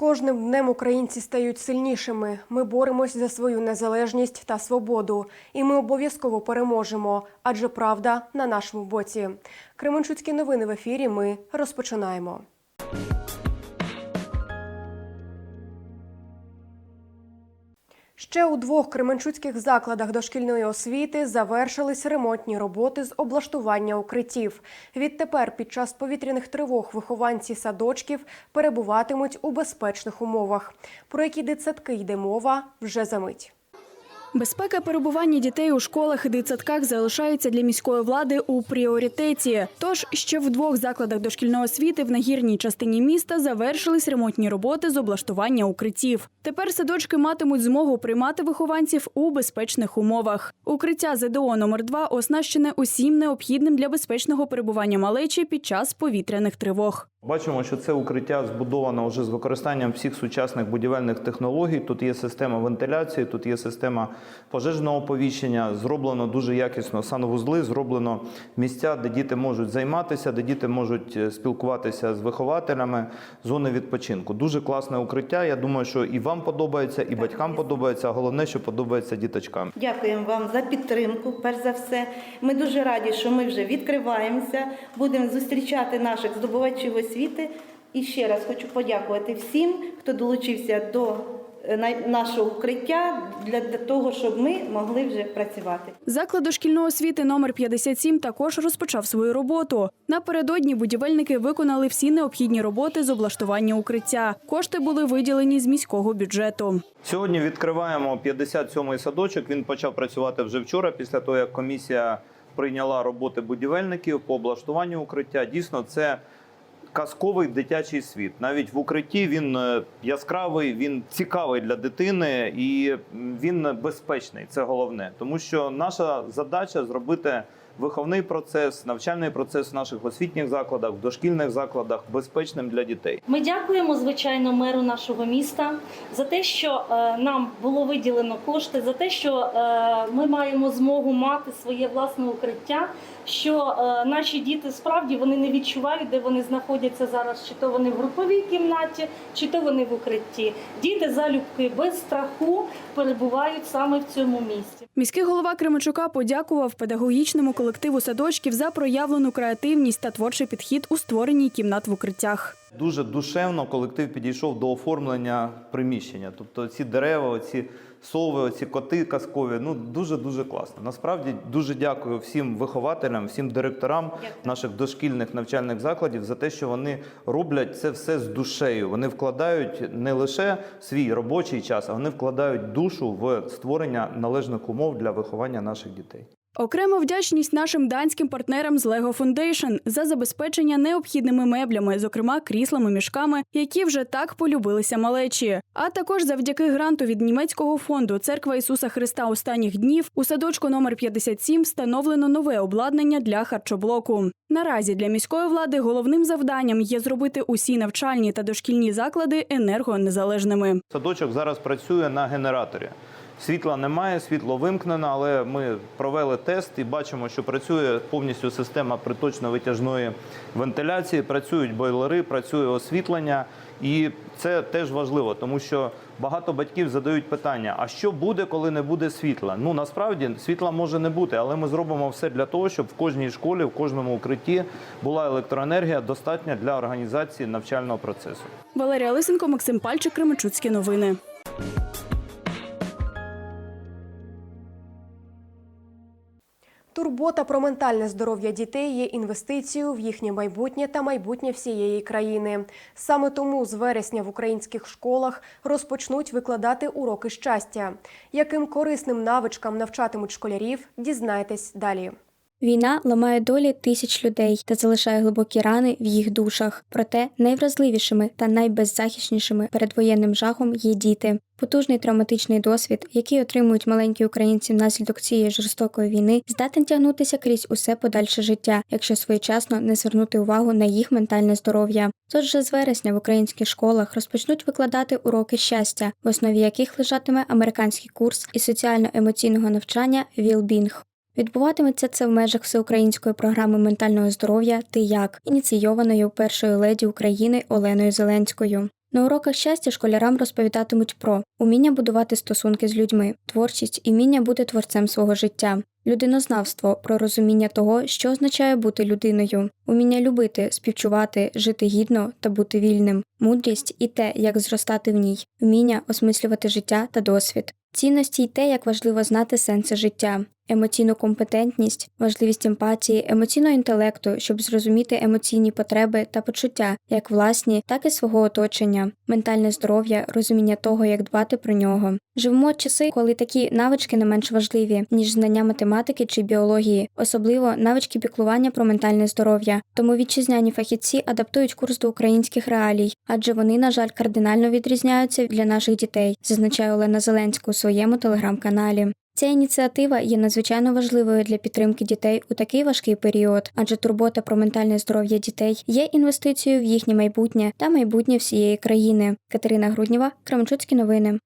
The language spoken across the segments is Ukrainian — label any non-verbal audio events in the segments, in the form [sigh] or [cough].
кожним днем українці стають сильнішими. Ми боремось за свою незалежність та свободу. І ми обов'язково переможемо, адже правда на нашому боці. Кременчуцькі новини в ефірі. Ми розпочинаємо. Ще у двох кременчуцьких закладах дошкільної освіти завершились ремонтні роботи з облаштування укриттів. Відтепер під час повітряних тривог вихованці садочків перебуватимуть у безпечних умовах. Про які дитсадки йде мова вже за мить. Безпека перебування дітей у школах і дитсадках залишається для міської влади у пріоритеті. Тож ще в двох закладах дошкільної освіти в нагірній частині міста завершились ремонтні роботи з облаштування укриттів. Тепер садочки матимуть змогу приймати вихованців у безпечних умовах. Укриття ЗДО номер 2 оснащене усім необхідним для безпечного перебування малечі під час повітряних тривог. Бачимо, що це укриття збудовано вже з використанням всіх сучасних будівельних технологій. Тут є система вентиляції, тут є система пожежного оповіщення. Зроблено дуже якісно санвузли, зроблено місця, де діти можуть займатися, де діти можуть е, спілкуватися з вихователями, зони відпочинку. Дуже класне укриття. Я думаю, що і вам подобається, і батькам подобається. а Головне, що подобається діточкам. Дякуємо вам за підтримку. Перш за все, ми дуже раді, що ми вже відкриваємося, будемо зустрічати наших здобувачів освіти. І ще раз хочу подякувати всім, хто долучився до е, нашого укриття для для того, щоб ми могли вже працювати. Заклад дошкільної освіти номер 57 також розпочав свою роботу. Напередодні будівельники виконали всі необхідні роботи з облаштування укриття. Кошти були виділені з міського бюджету. Сьогодні відкриваємо 57-й садочок. Він почав працювати вже вчора, після того як комісія прийняла роботи будівельників по облаштуванню укриття. Дійсно, це казковий дитячий світ. Навіть в укритті він е, яскравий, він цікавий для дитини і він безпечний. Це головне, тому що наша задача зробити. Виховний процес, навчальний процес в наших освітніх закладах, в дошкільних закладах безпечним для дітей. Ми дякуємо звичайно меру нашого міста за те, що е, нам було виділено кошти, за те, що е, ми маємо змогу мати своє власне укриття. Що е, наші діти справді вони не відчувають, де вони знаходяться зараз, чи то вони в груповій кімнаті, чи то вони в укритті. Діти залюбки без страху перебувають саме в цьому місці. Міський голова Кременчука подякував педагогічному колективу садочків за проявлену креативність та творчий підхід у створенні кімнат в укриттях. Дуже душевно колектив підійшов до оформлення приміщення. Тобто ці дерева, ці сови, ці коти казкові. Ну дуже дуже класно. Насправді дуже дякую всім вихователям, всім директорам наших дошкільних навчальних закладів за те, що вони роблять це все з душею. Вони вкладають не лише свій робочий час, а вони вкладають душу в створення належних умов для виховання наших дітей. Окрема вдячність нашим данським партнерам з Lego Foundation за забезпечення необхідними меблями, зокрема кріслами, мішками, які вже так полюбилися малечі. А також завдяки гранту від німецького фонду Церква Ісуса Христа останніх днів у садочку номер 57 встановлено нове обладнання для харчоблоку. Наразі для міської влади головним завданням є зробити усі навчальні та дошкільні заклади енергонезалежними. Садочок зараз працює на генераторі. Світла немає, світло вимкнено, але ми провели тест і бачимо, що працює повністю система приточно-витяжної вентиляції, працюють бойлери, працює освітлення. І це теж важливо, тому що багато батьків задають питання: а що буде, коли не буде світла? Ну насправді світла може не бути, але ми зробимо все для того, щоб в кожній школі, в кожному укритті була електроенергія достатня для організації навчального процесу. Валерія Лисенко, Максим Пальчик, Кременчуцькі новини. Турбота про ментальне здоров'я дітей є інвестицією в їхнє майбутнє та майбутнє всієї країни. Саме тому з вересня в українських школах розпочнуть викладати уроки щастя. Яким корисним навичкам навчатимуть школярів, дізнайтесь далі. Війна ламає долі тисяч людей та залишає глибокі рани в їх душах. Проте найвразливішими та найбеззахиснішими перед воєнним жахом є діти. Потужний травматичний досвід, який отримують маленькі українці внаслідок цієї жорстокої війни, здатен тягнутися крізь усе подальше життя, якщо своєчасно не звернути увагу на їх ментальне здоров'я. Тож вже з вересня в українських школах розпочнуть викладати уроки щастя, в основі яких лежатиме американський курс із соціально-емоційного навчання «Вілбінг». Відбуватиметься це в межах всеукраїнської програми ментального здоров'я Ти як ініційованою першою леді України Оленою Зеленською. На уроках щастя школярам розповідатимуть про уміння будувати стосунки з людьми, творчість і вміння бути творцем свого життя, людинознавство про розуміння того, що означає бути людиною, уміння любити, співчувати, жити гідно та бути вільним, мудрість і те, як зростати в ній, вміння осмислювати життя та досвід, цінності й те, як важливо знати сенси життя, емоційну компетентність, важливість емпатії, емоційного інтелекту, щоб зрозуміти емоційні потреби та почуття, як власні, так і свого оточення, ментальне здоров'я, розуміння того, як дбати про нього. Живемо часи, коли такі навички не менш важливі, ніж знання математики чи біології, особливо навички піклування про ментальне здоров'я. Тому вітчизняні фахівці адаптують курс до українських реалій, адже вони, на жаль, кардинально відрізняються для наших дітей, зазначає Олена Зеленська у своєму телеграм-каналі. Ця ініціатива є надзвичайно важливою для підтримки дітей у такий важкий період, адже турбота про ментальне здоров'я дітей є інвестицією в їхнє майбутнє та майбутнє всієї країни. Катерина Груднєва, Кременчуцькі новини.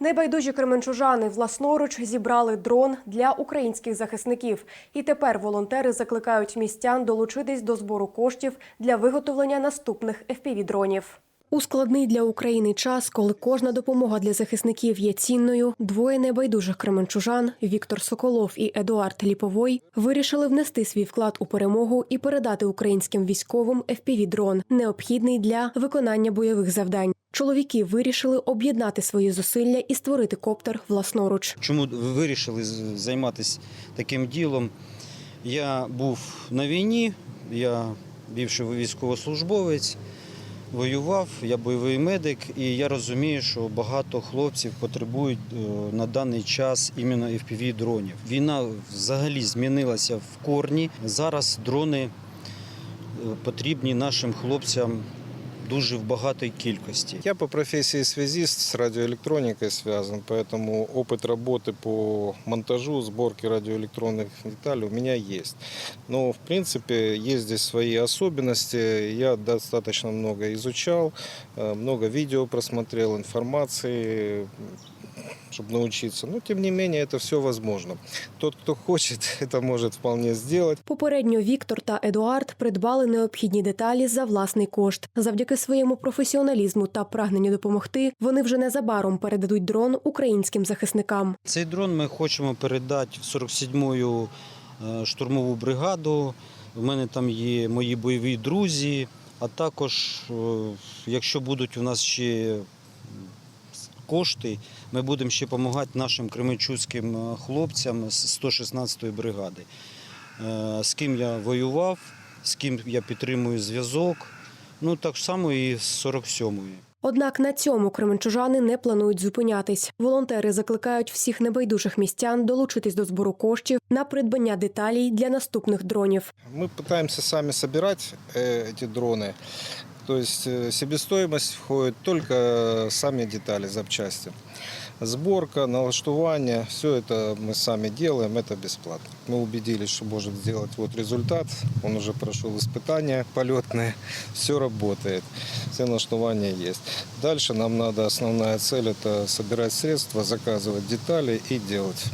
Небайдужі кременчужани власноруч зібрали дрон для українських захисників. І тепер волонтери закликають містян долучитись до збору коштів для виготовлення наступних FPV-дронів. У складний для України час, коли кожна допомога для захисників є цінною, двоє небайдужих кременчужан Віктор Соколов і Едуард Ліповой вирішили внести свій вклад у перемогу і передати українським військовим FPV-дрон, необхідний для виконання бойових завдань. Чоловіки вирішили об'єднати свої зусилля і створити коптер власноруч. Чому вирішили займатися таким ділом? Я був на війні, я бівший військовослужбовець, воював, я бойовий медик, і я розумію, що багато хлопців потребують е, на даний час іменно fpv дронів. Війна взагалі змінилася в корні. Зараз дрони е, потрібні нашим хлопцям дуже в багатій кількості. Я по профессии связист с радиоэлектроникой связан, поэтому опыт работы по монтажу, сборке радиоэлектронных деталей у меня есть. Но, в принципе, есть здесь свои особенности. Я достаточно много изучал, э, много видео просмотрел, информации, чтобы научиться. Но, тем не менее, это все возможно. Тот, кто хочет, [laughs] это может вполне сделать. Попередньо Віктор та Едуард придбали необхідні деталі за власний кошт. Завдяки своєму професіоналізму та прагненню допомогти, вони вже незабаром передадуть дрон українським захисникам. Цей дрон ми хочемо передати в 47-ю е, штурмову бригаду. У мене там є мої бойові друзі, а також, е, якщо будуть у нас ще кошти, ми будемо ще допомагати нашим кременчуцьким е, хлопцям з 116-ї бригади, Е, з ким я воював, з ким я підтримую зв'язок. Ну так само і з 47-ї. Однак на цьому кременчужани не планують зупинятись. Волонтери закликають всіх небайдужих містян долучитись до збору коштів на придбання деталей для наступних дронів. Мы пытаемся сами собирать э, эти дроны. То есть э, себестоимость входит только сами детали, запчасти. Сборка, налаштування, все это мы сами делаем, это бесплатно. Мы убедились, что можем сделать вот результат. Он уже прошел испытания полетные, [laughs] все работает, все налаштования есть. Дальше нам надо, основная цель это собирать средства, заказывать детали и делать.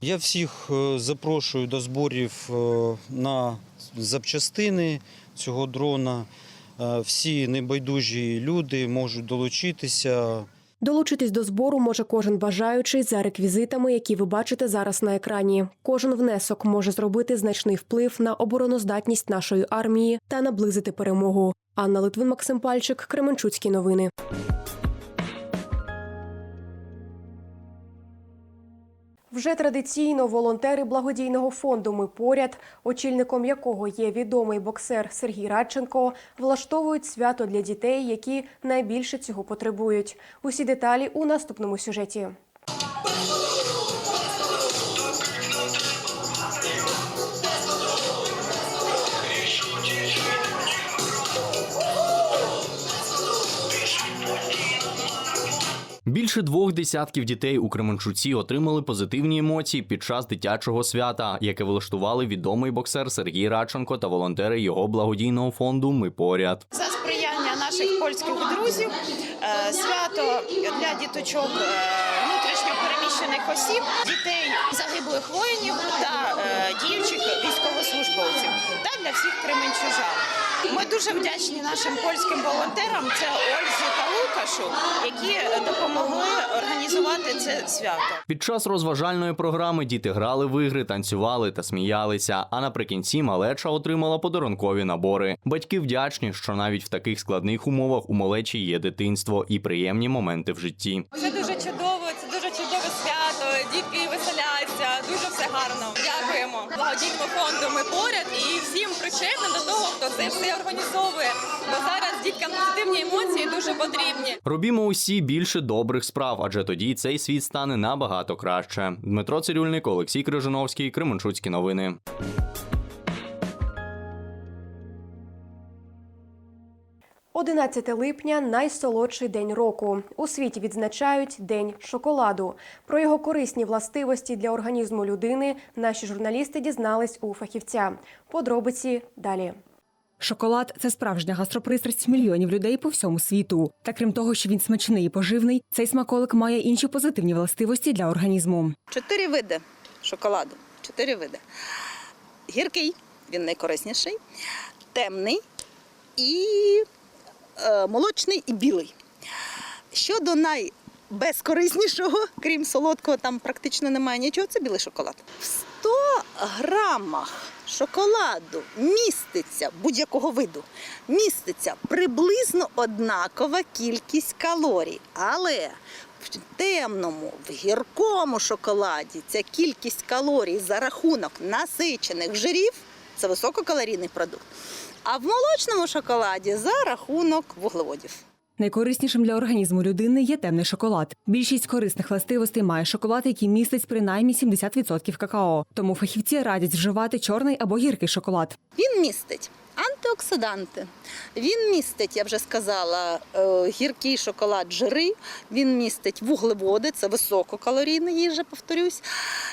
Я всіх е, запрошую до зборів е, на запчастини цього дрона. Е, Всі небайдужі люди можуть долучитися. Долучитись до збору може кожен бажаючий за реквізитами, які ви бачите зараз на екрані. Кожен внесок може зробити значний вплив на обороноздатність нашої армії та наблизити перемогу. Анна Литвин, Максим Пальчик, Кременчуцькі новини. Вже традиційно волонтери благодійного фонду Ми поряд, очільником якого є відомий боксер Сергій Радченко, влаштовують свято для дітей, які найбільше цього потребують. Усі деталі у наступному сюжеті. Більше двох десятків дітей у Кременчуці отримали позитивні емоції під час дитячого свята, яке влаштували відомий боксер Сергій Радченко та волонтери його благодійного фонду Ми поряд. За сприяння наших польських друзів е, свято для діточок е, внутрішньо переміщених осіб, дітей загиблих воїнів та е, діючих військовослужбовців та для всіх кременчужан. Ми дуже вдячні нашим польським волонтерам. Це Ользі та Лукашу, які допомогли організувати це свято. Під час розважальної програми діти грали в ігри, танцювали та сміялися. А наприкінці малеча отримала подарункові набори. Батьки вдячні, що навіть в таких складних умовах у малечі є дитинство і приємні моменти в житті. Це дуже чудово, це дуже чудове свято. Дітки благодійному фонду. Ми поряд і всім причетним до того, хто це все організовує. Бо зараз діткам позитивні емоції дуже потрібні. Робімо усі більше добрих справ, адже тоді цей світ стане набагато краще. Дмитро Цирюльник, Олексій Крижановський, Кременчуцькі новини. – 11 липня найсолодший день року. У світі відзначають День шоколаду. Про його корисні властивості для організму людини наші журналісти дізнались у фахівця. Подробиці далі. Шоколад це справжня гастропристрасть мільйонів людей по всьому світу. Та крім того, що він смачний і поживний, цей смаколик має інші позитивні властивості для організму. Чотири види шоколаду. Чотири види. Гіркий, він найкорисніший, темний і молочний і білий. Щодо найбезкориснішого, крім солодкого, там практично немає нічого, це білий шоколад. В 100 грамах шоколаду міститься будь-якого виду, міститься приблизно однакова кількість калорій. Але в темному, в гіркому шоколаді ця кількість калорій за рахунок насичених жирів це висококалорійний продукт. А в молочному шоколаді за рахунок вуглеводів. Найкориснішим для організму людини є темний шоколад. Більшість корисних властивостей має шоколад, який містить принаймні 70% какао. Тому фахівці радять вживати чорний або гіркий шоколад. Він містить антиоксиданти, він містить, я вже сказала, е, гіркий шоколад, жири, він містить вуглеводи, це висококалорійна їжа, повторюсь.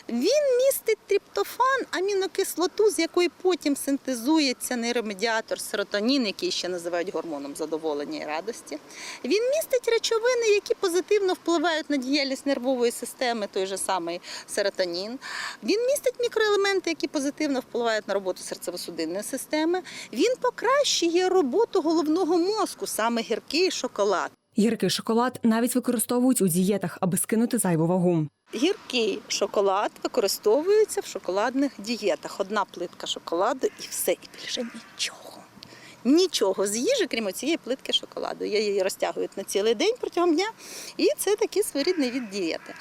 Він містить триптофан, амінокислоту, з якої потім синтезується нейромедіатор серотонін, який ще називають гормоном задоволення і радості. Він містить речовини, які позитивно впливають на діяльність нервової системи, той же самий серотонін. Він містить мікроелементи, які позитивно впливають на роботу серцево-судинної системи. Він покращує роботу головного мозку, саме гіркий шоколад. Гіркий шоколад навіть використовують у дієтах, аби скинути зайву вагу. Гіркий шоколад використовується в шоколадних дієтах. Одна плитка шоколаду і все, і більше нічого. Нічого з їжі, крім цієї плитки шоколаду. Я її розтягують на цілий день протягом дня, і це такий своєрідний від дієти.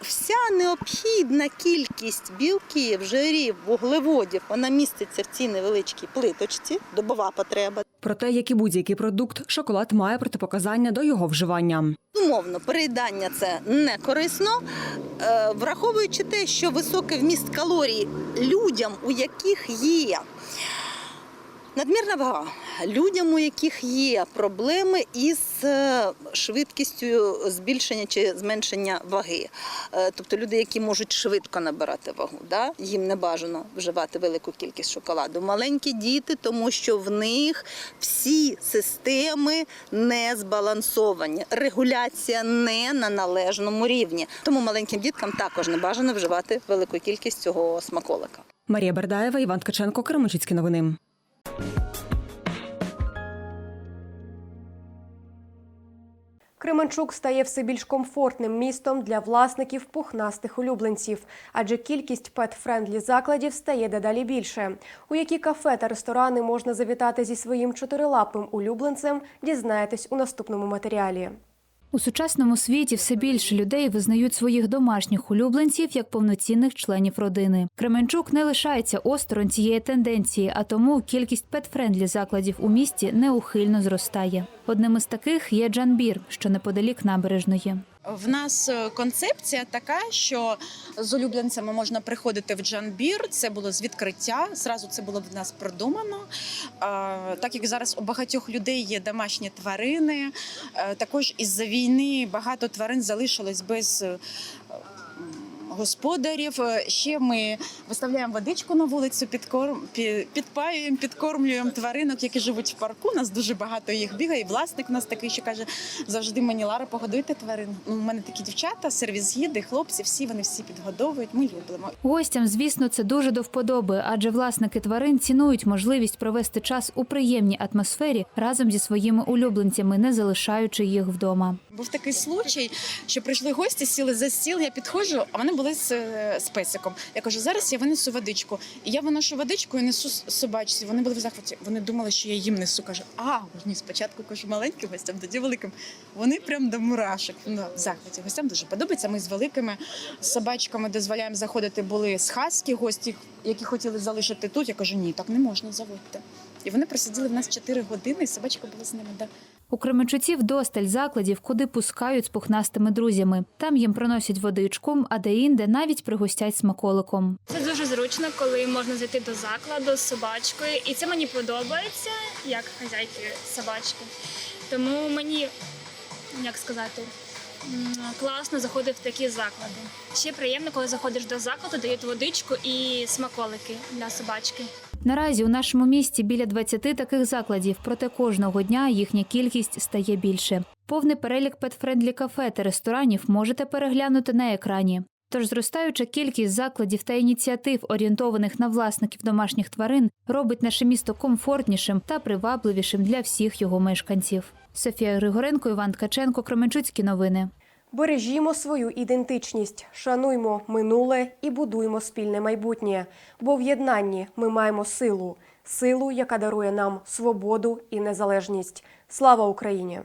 Вся необхідна кількість білків, жирів, вуглеводів, вона міститься в цій невеличкій плиточці, добова потреба. Проте, як і будь-який продукт, шоколад має протипоказання до його вживання. Умовно, переїдання це не корисно, Е, враховуючи те, що високий вміст калорій людям, у яких є надмірна вага, людям, у яких є проблеми із е, швидкістю збільшення чи зменшення ваги. Е, Тобто люди, які можуть швидко набирати вагу, да? їм не бажано вживати велику кількість шоколаду. Маленькі діти, тому що в них всі системи не збалансовані, регуляція не на належному рівні. Тому маленьким діткам також не бажано вживати велику кількість цього смаколика. Марія Бердаєва, Іван Ткаченко, Кременчуцькі новини. Кременчук стає все більш комфортним містом для власників пухнастих улюбленців, адже кількість пет-френдлі закладів стає дедалі більше. У які кафе та ресторани можна завітати зі своїм чотирилапим улюбленцем, дізнаєтесь у наступному матеріалі. У сучасному світі все більше людей визнають своїх домашніх улюбленців як повноцінних членів родини. Кременчук не лишається осторонь цієї тенденції, а тому кількість пет-френдлі закладів у місті неухильно зростає. Одним із таких є Джанбір, що неподалік набережної. В нас е, концепція така, що з улюбленцями можна приходити в Джанбір. Це було з відкриття. Зразу це було в нас продумано. Е, Так як зараз у багатьох людей є домашні тварини, е, також із-за війни багато тварин залишилось без. Господарів. Е, Ще ми виставляємо водичку на вулицю, підкорм, підпаюємо, підкормлюємо тваринок, які живуть в парку. У нас дуже багато їх бігає. І власник у нас такий, що каже, завжди мені Лара, погодуйте тварин. У мене такі дівчата, сервіз'їди, хлопці, всі вони всі підгодовують. Ми любимо. Гостям, звісно, це дуже до вподоби, адже власники тварин цінують можливість провести час у приємній атмосфері разом зі своїми улюбленцями, не залишаючи їх вдома. Був такий случай, що прийшли гості, сіли за стіл. Я підходжу, а вони були з, е, з песиком. Я кажу, зараз я винесу водичку. І я виношу водичку і несу собачці. Вони були в захваті. Вони думали, що я їм несу. Кажу, а ні, спочатку кажу маленьким гостям, тоді великим. Вони прям до мурашок. Ну, в захваті. Гостям дуже подобається. Ми з великими собачками дозволяємо заходити. Були з хаски гості, які хотіли залишити тут. Я кажу, ні, так не можна, заводьте. І вони просиділи в нас 4 години, і собачка була з ними. Да. У Кременчуці вдосталь закладів, куди пускають з пухнастими друзями. Там їм приносять водичку, а де-інде навіть пригостять смаколиком. Це дуже зручно, коли можна зайти до закладу з собачкою, і це мені подобається як хазяйки собачки. Тому мені, як сказати, класно заходити в такі заклади. Ще приємно, коли заходиш до закладу, дають водичку і смаколики для собачки. Наразі у нашому місті біля 20 таких закладів, проте кожного дня їхня кількість стає більше. Повний перелік петфрендлі кафе та ресторанів можете переглянути на екрані. Тож зростаюча кількість закладів та ініціатив, орієнтованих на власників домашніх тварин, робить наше місто комфортнішим та привабливішим для всіх його мешканців. Софія Григоренко, Іван Ткаченко, Кременчуцькі новини. Бережімо свою ідентичність, шануймо минуле і будуймо спільне майбутнє. Бо в єднанні ми маємо силу, силу, яка дарує нам свободу і незалежність. Слава Україні!